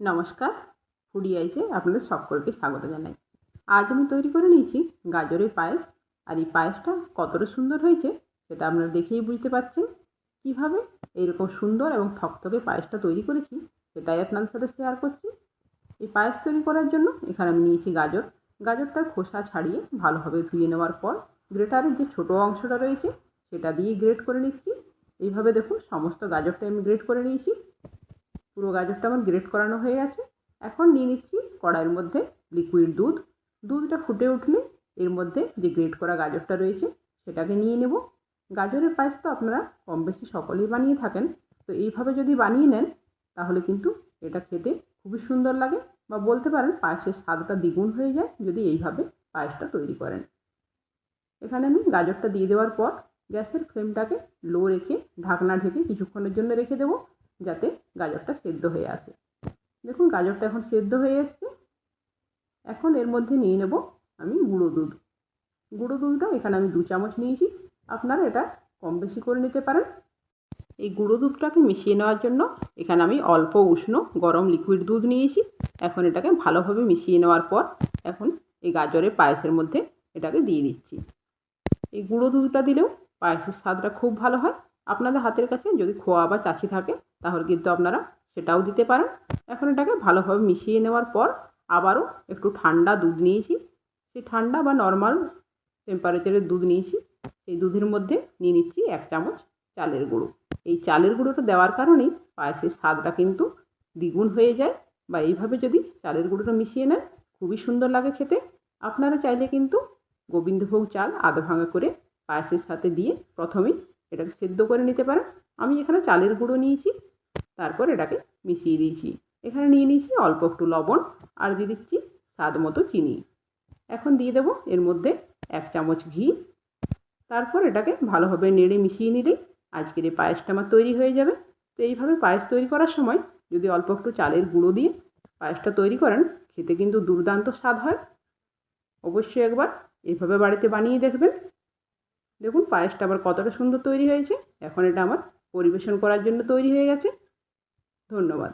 নমস্কার, ফুডি আইসে আপনাদের সকলকে স্বাগত জানাই। আজ আমি তৈরি করে নিয়েছি গাজরের পায়েস। আর এই পায়েসটা কতটা সুন্দর হয়েছে সেটা আপনারা দেখেই বুঝতে পারছেন। কীভাবে এইরকম সুন্দর এবং থকথকে পায়েসটা তৈরি করেছি সেটাই আপনাদের সাথে শেয়ার করছি। এই পায়েস তৈরি করার জন্য এখানে আমি নিয়েছি গাজর। গাজরটার খোসা ছাড়িয়ে ভালোভাবে ধুয়ে নেওয়ার পর গ্রেটারের যে ছোটো অংশটা রয়েছে সেটা দিয়ে গ্রেট করে নিচ্ছি। এইভাবে দেখুন, সমস্ত গাজরটা আমি গ্রেট করে নিয়েছি। পুরো গাজরটা আমার গ্রেট করানো হয়ে গেছে। এখন নিয়ে নিচ্ছি কড়াইয়ের মধ্যে লিকুইড দুধ। দুধটা ফুটে উঠলে এর মধ্যে যে গ্রেট করা গাজরটা রয়েছে, সেটাকে নিয়ে নেব। গাজরের পায়েস তো আপনারা কম বেশি সকলেই বানিয়ে থাকেন। তো এইভাবে যদি বানিয়ে নেন, তাহলে কিন্তু এটা খেতে খুবই সুন্দর লাগে বা বলতে পারেন পায়েসের স্বাদটা দ্বিগুণ হয়ে যায় যদি এইভাবে পায়েসটা তৈরি করেন। এখানে আমি গাজরটা দিয়ে দেওয়ার পর গ্যাসের ফ্লেমটাকে লো রেখে ঢাকনা ঢেকে কিছুক্ষণের জন্য রেখে দেবো। যাতে গাজরটা সেদ্ধ হয়ে আসে। দেখুন, গাজরটা এখন সেদ্ধ হয়ে এসছে। এখন এর মধ্যে নিয়ে নেব আমি গুঁড়ো দুধ। গুঁড়ো দুধটা এখানে আমি দু চামচ নিয়েছি। আপনারা এটা কম বেশি করে নিতে পারেন। এই গুঁড়ো দুধটাকে মিশিয়ে নেওয়ার জন্য এখানে আমি অল্প উষ্ণ গরম লিকুইড দুধ নিয়েছি। এখন এটাকে ভালোভাবে মিশিয়ে নেওয়ার পর এখন এই গাজরের পায়েসের মধ্যে এটাকে দিয়ে দিচ্ছি। এই গুঁড়ো দুধটা দিলেও পায়েসের স্বাদটা খুব ভালো হয়। আপনাদের হাতের কাছে যদি খোয়া বা চাছি থাকে তাহলে কিন্তু আপনারা সেটাও দিতে পারেন। এখন এটাকে ভালোভাবে মিশিয়ে নেওয়ার পর আবারও একটু ঠান্ডা দুধ নিয়েছি। সেই ঠান্ডা বা নর্মাল টেম্পারেচারের দুধ নিয়েছি। সেই দুধের মধ্যে নিয়ে নিচ্ছি এক চামচ চালের গুঁড়ো। এই চালের গুঁড়োটা দেওয়ার কারণেই পায়েসের স্বাদটা কিন্তু দ্বিগুণ হয়ে যায় বা এইভাবে যদি চালের গুঁড়োটা মিশিয়ে নেন, খুবই সুন্দর লাগে খেতে। আপনারা চাইলে কিন্তু গোবিন্দভোগ চাল আধা ভাঙা করে পায়েসের সাথে দিয়ে প্রথমেই এটাকে সেদ্ধ করে নিতে পারেন। আমি এখানে চালের গুঁড়ো নিয়েছি। তারপর এটাকে মিশিয়ে দিয়েছি। এখানে নিয়ে নিয়েছি অল্প একটু লবণ আর দিয়ে দিচ্ছি স্বাদ মতো চিনি। এখন দিয়ে দেবো এর মধ্যে এক চামচ ঘি। তারপর এটাকে ভালোভাবে নেড়ে মিশিয়ে নিলেই আজকের এই পায়েসটা আমার তৈরি হয়ে যাবে। তো এইভাবে পায়েস তৈরি করার সময় যদি অল্প একটু চালের গুঁড়ো দিয়ে পায়েসটা তৈরি করেন, খেতে কিন্তু দুর্দান্ত স্বাদ হয়। অবশ্যই একবার এইভাবে বাড়িতে বানিয়ে দেখবেন। দেখুন পায়েসটা আবার কতটা সুন্দর তৈরি হয়েছে। এখন এটা আমার পরিবেশন করার জন্য তৈরি হয়ে গেছে। ধন্যবাদ।